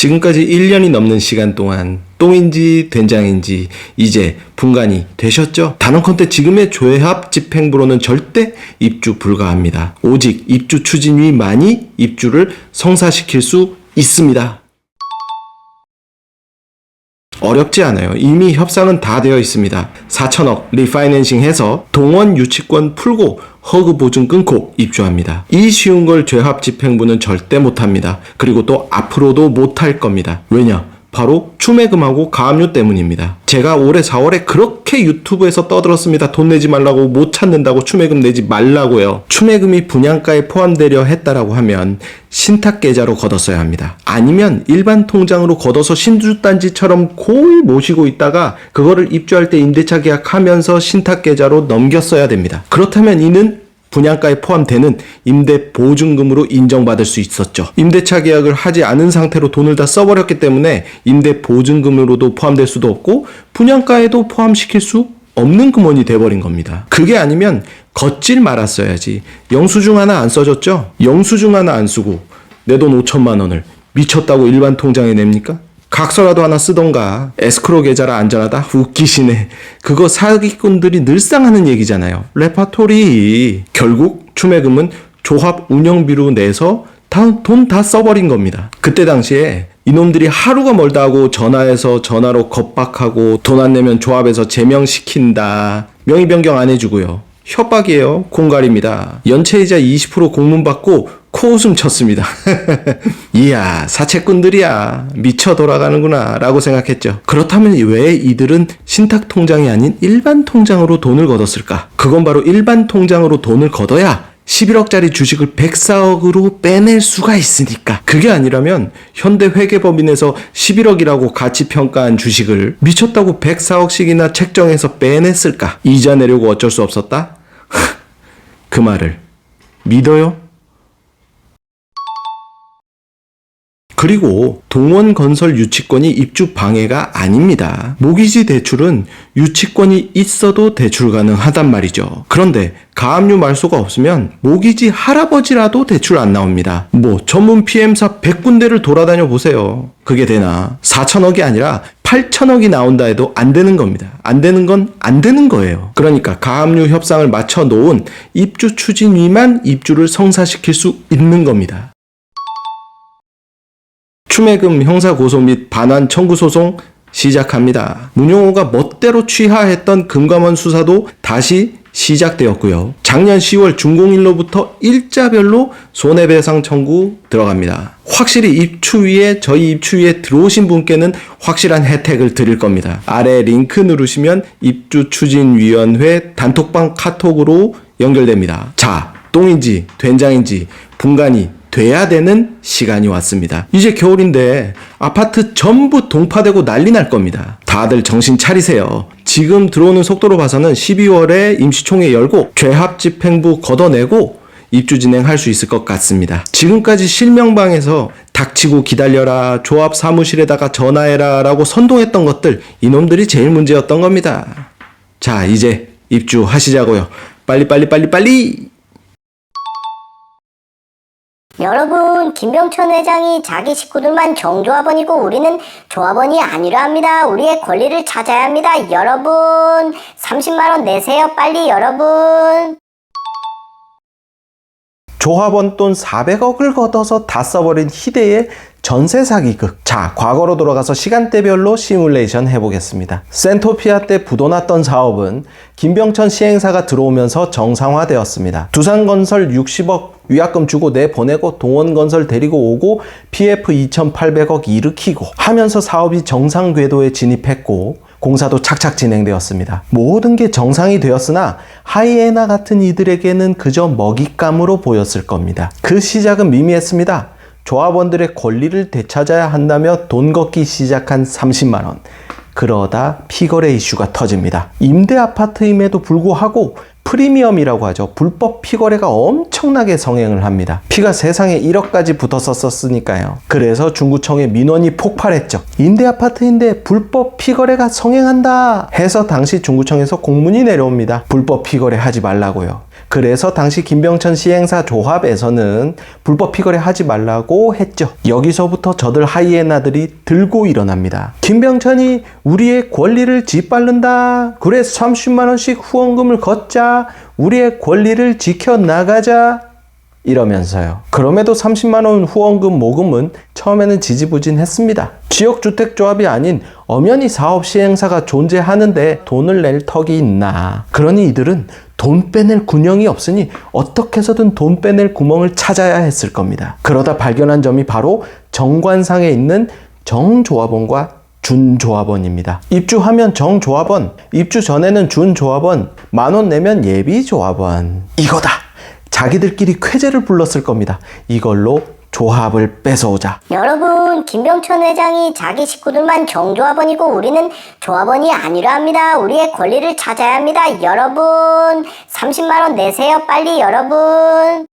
지금까지 1년이 넘는 시간 동안 똥인지 된장인지 이제 분간이 되셨죠? 단언컨대 지금의 조합 집행부로는 절대 입주 불가합니다. 오직 입주 추진위만이 입주를 성사시킬 수 있습니다. 어렵지 않아요. 이미 협상은 다 되어 있습니다. 4천억 리파이낸싱 해서 동원 유치권 풀고 허그 보증 끊고 입주합니다. 이 쉬운 걸 죄합 집행부는 절대 못합니다. 그리고 또 앞으로도 못할 겁니다. 왜냐? 바로 추매금하고 가압류 때문입니다. 제가 올해 4월에 그렇게 유튜브에서 떠들었습니다. 돈 내지 말라고 못 찾는다고 추매금 내지 말라고요. 추매금이 분양가에 포함되려 했다라고 하면 신탁 계좌로 걷었어야 합니다. 아니면 일반 통장으로 걷어서 신주단지처럼 고이 모시고 있다가 그거를 입주할 때 임대차 계약하면서 신탁 계좌로 넘겼어야 됩니다. 그렇다면 이는 분양가에 포함되는 임대 보증금으로 인정받을 수 있었죠. 임대차 계약을 하지 않은 상태로 돈을 다 써버렸기 때문에 임대 보증금으로도 포함될 수도 없고 분양가에도 포함시킬 수 없는 금원이 돼버린 겁니다. 그게 아니면 걷질 말았어야지. 영수증 하나 안 써줬죠? 영수증 하나 안 쓰고 내 돈 5천만 원을 미쳤다고 일반 통장에 냅니까? 각서라도 하나 쓰던가 에스크로 계좌라 안전하다? 웃기시네. 그거 사기꾼들이 늘상 하는 얘기잖아요. 레파토리. 결국 추매금은 조합 운영비로 내서 돈 다 써버린 겁니다. 그때 당시에 이놈들이 하루가 멀다 하고 전화해서 전화로 겁박하고 돈 안 내면 조합에서 제명시킨다. 명의 변경 안 해주고요. 협박이에요. 공갈입니다. 연체이자 20% 공문 받고 코웃음 쳤습니다. 이야, 사채꾼들이야. 미쳐 돌아가는구나. 라고 생각했죠. 그렇다면 왜 이들은 신탁 통장이 아닌 일반 통장으로 돈을 걷었을까? 그건 바로 일반 통장으로 돈을 걷어야 11억짜리 주식을 104억으로 빼낼 수가 있으니까. 그게 아니라면 현대 회계법인에서 11억이라고 가치 평가한 주식을 미쳤다고 104억씩이나 책정해서 빼냈을까? 이자 내려고 어쩔 수 없었다? 그 말을 믿어요? 그리고 동원 건설 유치권이 입주 방해가 아닙니다. 모기지 대출은 유치권이 있어도 대출 가능하단 말이죠. 그런데 가압류 말소가 없으면 모기지 할아버지라도 대출 안 나옵니다. 뭐 전문 PM사 100군데를 돌아다녀 보세요. 그게 되나? 4천억이 아니라 8천억이 나온다 해도 안 되는 겁니다. 안 되는 건 안 되는 거예요. 그러니까 가압류 협상을 맞춰 놓은 입주 추진위만 입주를 성사시킬 수 있는 겁니다. 추매금 형사고소 및 반환 청구 소송 시작합니다. 문용호가 멋대로 취하했던 금감원 수사도 다시 시작되었고요. 작년 10월 중공일로부터 일자별로 손해배상 청구 들어갑니다. 확실히 입추위에 저희 입추위에 들어오신 분께는 확실한 혜택을 드릴 겁니다. 아래 링크 누르시면 입주 추진위원회 단톡방 카톡으로 연결됩니다. 자, 똥인지 된장인지 분간이 돼야 되는 시간이 왔습니다. 이제 겨울인데 아파트 전부 동파되고 난리 날 겁니다. 다들 정신 차리세요. 지금 들어오는 속도로 봐서는 12월에 임시총회 열고 죄합 집행부 걷어내고 입주 진행할 수 있을 것 같습니다. 지금까지 실명방에서 닥치고 기다려라, 조합 사무실에다가 전화해라 라고 선동했던 것들, 이놈들이 제일 문제였던 겁니다. 자, 이제 입주하시자고요. 빨리, 빨리, 빨리, 빨리! 여러분, 김병천 회장이 자기 식구들만 정조합원이고 우리는 조합원이 아니라 합니다. 우리의 권리를 찾아야 합니다. 여러분, 30만원 내세요. 빨리 여러분. 조합원 돈 400억을 걷어서 다 써버린 희대의 전세 사기극. 자, 과거로 돌아가서 시간대별로 시뮬레이션 해보겠습니다. 센토피아 때 부도났던 사업은 김병천 시행사가 들어오면서 정상화되었습니다. 두산건설 60억 위약금 주고 내 보내고 동원건설 데리고 오고 PF 2,800억 일으키고 하면서 사업이 정상 궤도에 진입했고 공사도 착착 진행되었습니다. 모든 게 정상이 되었으나 하이에나 같은 이들에게는 그저 먹잇감으로 보였을 겁니다. 그 시작은 미미했습니다. 조합원들의 권리를 되찾아야 한다며 돈 걷기 시작한 30만 원. 그러다 피거래 이슈가 터집니다. 임대 아파트임에도 불구하고 프리미엄이라고 하죠. 불법 피거래가 엄청나게 성행을 합니다. 피가 세상에 1억까지 붙었었으니까요. 그래서 중구청의 민원이 폭발했죠. 임대 아파트인데 불법 피거래가 성행한다 해서 당시 중구청에서 공문이 내려옵니다. 불법 피거래 하지 말라고요. 그래서 당시 김병천 시행사 조합에서는 불법 피거래 하지 말라고 했죠. 여기서부터 저들 하이에나들이 들고 일어납니다. 김병천이 우리의 권리를 짓밟는다. 그래 30만 원씩 후원금을 걷자. 우리의 권리를 지켜나가자. 이러면서요. 그럼에도 30만 원 후원금 모금은 처음에는 지지부진했습니다. 지역주택조합이 아닌 엄연히 사업 시행사가 존재하는데 돈을 낼 턱이 있나. 그러니 이들은 돈 빼낼 군형이 없으니 어떻게 해서든 돈 빼낼 구멍을 찾아야 했을 겁니다. 그러다 발견한 점이 바로 정관상에 있는 정조합원과 준조합원입니다. 입주하면 정조합원, 입주 전에는 준조합원, 만원 내면 예비조합원. 이거다! 자기들끼리 쾌재를 불렀을 겁니다. 이걸로 조합을 뺏어오자. 여러분, 김병천 회장이 자기 식구들만 정조합원이고 우리는 조합원이 아니라 합니다. 우리의 권리를 찾아야 합니다. 여러분, 30만원 내세요. 빨리 여러분.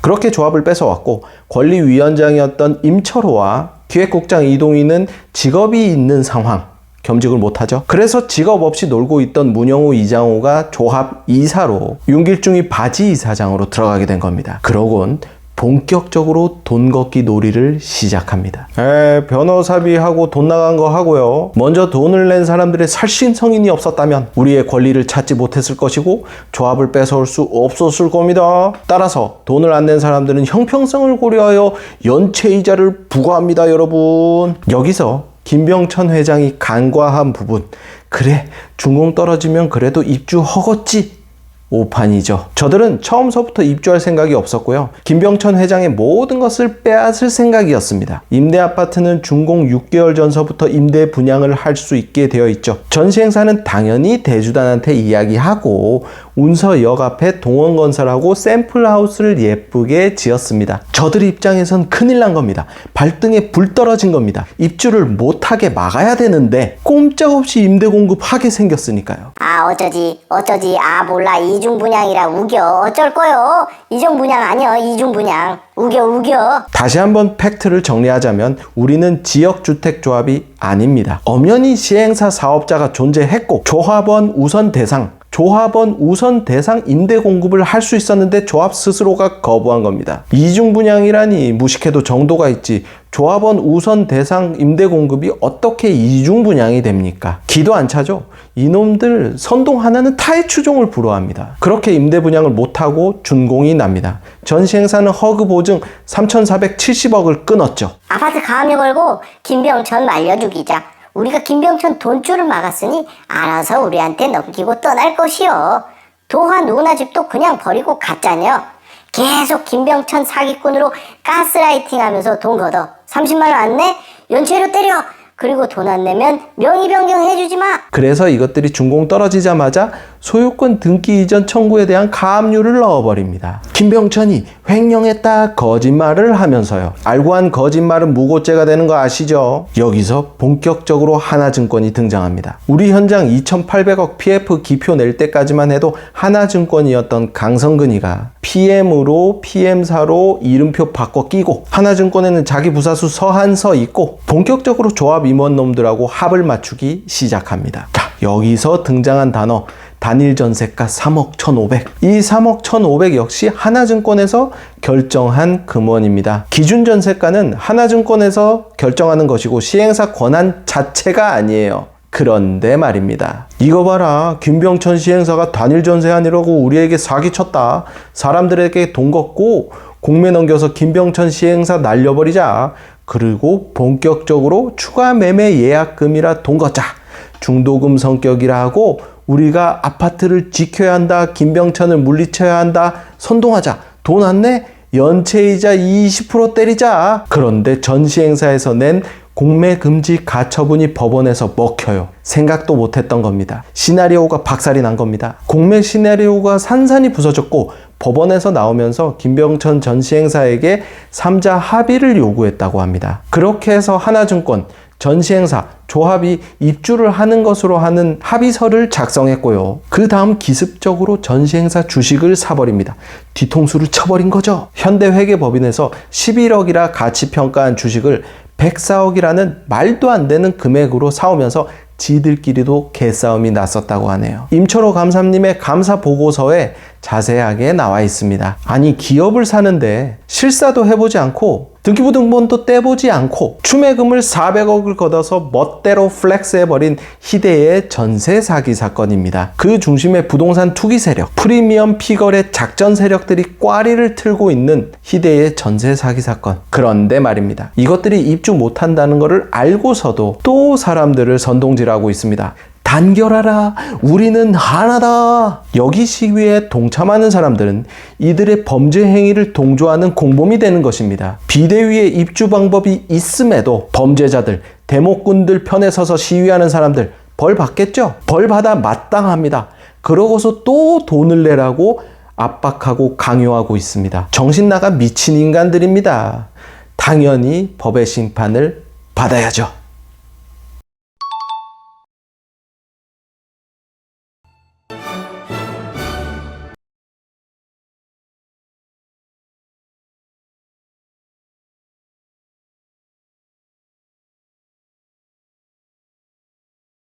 그렇게 조합을 뺏어왔고 권리위원장이었던 임철호와 기획국장 이동희는 직업이 있는 상황. 겸직을 못하죠. 그래서 직업 없이 놀고 있던 문영호 이장호가 조합 이사로 윤길중이 바지 이사장으로 들어가게 된 겁니다. 그러곤 본격적으로 돈 걷기 놀이를 시작합니다. 에, 변호사비하고 돈 나간 거 하고요. 먼저 돈을 낸 사람들의 살신성인이 없었다면 우리의 권리를 찾지 못했을 것이고 조합을 뺏어올 수 없었을 겁니다. 따라서 돈을 안 낸 사람들은 형평성을 고려하여 연체이자를 부과합니다, 여러분. 여기서 김병천 회장이 간과한 부분. 그래, 중공 떨어지면 그래도 입주 허겄지. 오판이죠. 저들은 처음서부터 입주할 생각이 없었고요. 김병천 회장의 모든 것을 빼앗을 생각이었습니다. 임대 아파트는 준공 6개월 전서부터 임대 분양을 할 수 있게 되어 있죠. 전시 행사는 당연히 대주단한테 이야기하고 운서역 앞에 동원 건설하고 샘플 하우스를 예쁘게 지었습니다. 저들 입장에선 큰일 난 겁니다. 발등에 불 떨어진 겁니다. 입주를 못하게 막아야 되는데 꼼짝없이 임대 공급하게 생겼으니까요. 아, 어쩌지, 어쩌지. 아, 몰라. 이 중분양이라 우겨. 어쩔 거요. 이중분양 아니여. 이중분양. 우겨, 우겨. 다시 한번 팩트를 정리하자면 우리는 지역주택조합이 아닙니다. 엄연히 시행사 사업자가 존재했고 조합원 우선 대상 조합원 우선 대상 임대 공급을 할 수 있었는데 조합 스스로가 거부한 겁니다. 이중 분양이라니 무식해도 정도가 있지. 조합원 우선 대상 임대 공급이 어떻게 이중 분양이 됩니까? 기도 안 차죠. 이놈들 선동 하나는 타의 추종을 불허합니다. 그렇게 임대 분양을 못하고 준공이 납니다. 전시행사는 허그 보증 3,470억을 끊었죠. 아파트 가압류 걸고 김병천 말려 죽이자. 우리가 김병천 돈줄을 막았으니 알아서 우리한테 넘기고 떠날 것이요. 도화 누나 집도 그냥 버리고 갔잖여. 계속 김병천 사기꾼으로 가스라이팅 하면서 돈 걷어. 30만원 안 내? 연체료 때려! 그리고 돈 안 내면 명의 변경 해주지 마! 그래서 이것들이 준공 떨어지자마자 소유권 등기 이전 청구에 대한 가압류를 넣어버립니다. 김병천이 횡령했다 거짓말을 하면서요. 알고 한 거짓말은 무고죄가 되는 거 아시죠? 여기서 본격적으로 하나증권이 등장합니다. 우리 현장 2,800억 PF 기표 낼 때까지만 해도 하나증권이었던 강성근이가 PM으로 PM사로 이름표 바꿔 끼고 하나증권에는 자기 부사수 서한서 있고 본격적으로 조합 임원놈들하고 합을 맞추기 시작합니다. 자, 여기서 등장한 단어 단일 전세가 3억 1,500. 이 3억 1,500 역시 하나증권에서 결정한 금원입니다. 기준 전세가는 하나증권에서 결정하는 것이고 시행사 권한 자체가 아니에요. 그런데 말입니다. 이거 봐라. 김병천 시행사가 단일 전세안이라고 우리에게 사기 쳤다. 사람들에게 돈 걷고 공매 넘겨서 김병천 시행사 날려버리자. 그리고 본격적으로 추가 매매 예약금이라 돈 걷자. 중도금 성격이라 하고 우리가 아파트를 지켜야 한다. 김병천을 물리쳐야 한다. 선동하자. 돈 안 내? 연체이자 20% 때리자. 그런데 전시행사에서 낸 공매 금지 가처분이 법원에서 먹혀요. 생각도 못했던 겁니다. 시나리오가 박살이 난 겁니다. 공매 시나리오가 산산이 부서졌고 법원에서 나오면서 김병천 전시행사에게 3자 합의를 요구했다고 합니다. 그렇게 해서 하나증권, 전시행사, 조합이 입주를 하는 것으로 하는 합의서를 작성했고요. 그 다음 기습적으로 전시행사 주식을 사버립니다. 뒤통수를 쳐버린 거죠. 현대회계법인에서 11억이라 가치 평가한 주식을 104억이라는 말도 안 되는 금액으로 사오면서 지들끼리도 개싸움이 났었다고 하네요. 임철호 감사님의 감사 보고서에 자세하게 나와 있습니다. 아니 기업을 사는데 실사도 해보지 않고 등기부등본도 떼보지 않고 추매금을 400억을 걷어서 멋대로 플렉스해버린 희대의 전세 사기 사건입니다. 그 중심에 부동산 투기 세력, 프리미엄 피거의 작전 세력들이 꽈리를 틀고 있는 희대의 전세 사기 사건. 그런데 말입니다. 이것들이 입주 못한다는 것을 알고서도 또 사람들을 선동질하고 있습니다. 단결하라. 우리는 하나다. 여기 시위에 동참하는 사람들은 이들의 범죄 행위를 동조하는 공범이 되는 것입니다. 비대위의 입주 방법이 있음에도 범죄자들, 대목꾼들 편에 서서 시위하는 사람들 벌 받겠죠? 벌 받아 마땅합니다. 그러고서 또 돈을 내라고 압박하고 강요하고 있습니다. 정신 나가 미친 인간들입니다. 당연히 법의 심판을 받아야죠.